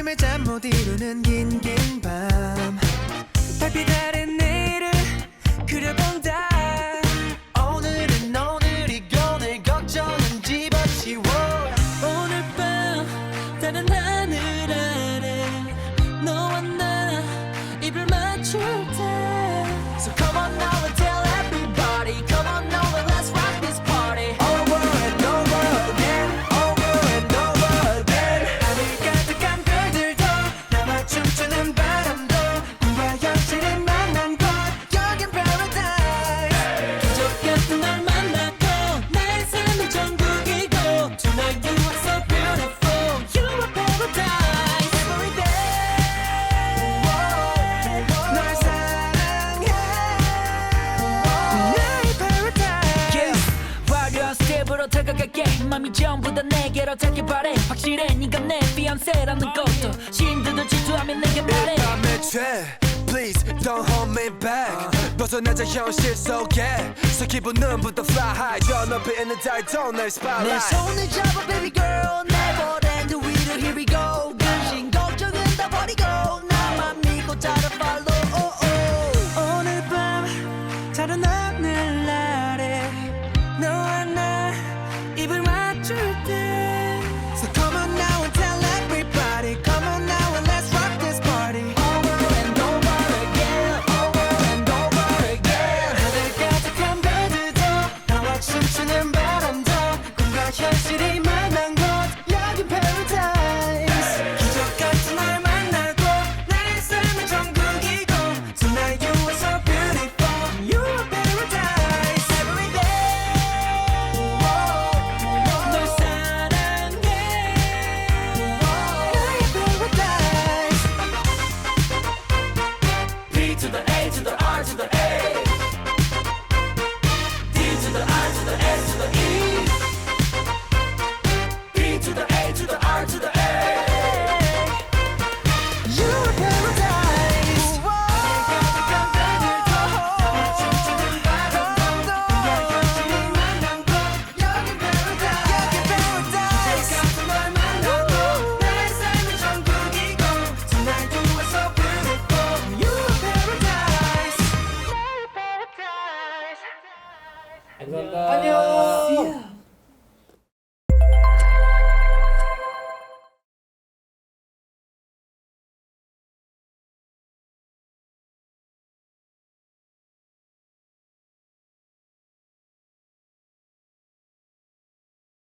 게임을 잠 못 이루는 긴긴 밤. 달빛 아래 내 마음이 전부 다 내게로 찾길 바래. 확실해 네가 내 피안세라는 것도. 심들도 질투하면 내게 말해. 밤에 취해 Please don't hold me back. 어. 벗어나자 현실 속에. So 기분은 부터 fly high. 저 높이 있는 달 don't spotlight. 내 손을 잡아 baby girl. 내버랜드 위로 here we go. to the A to the R to the A. D to the I to the S.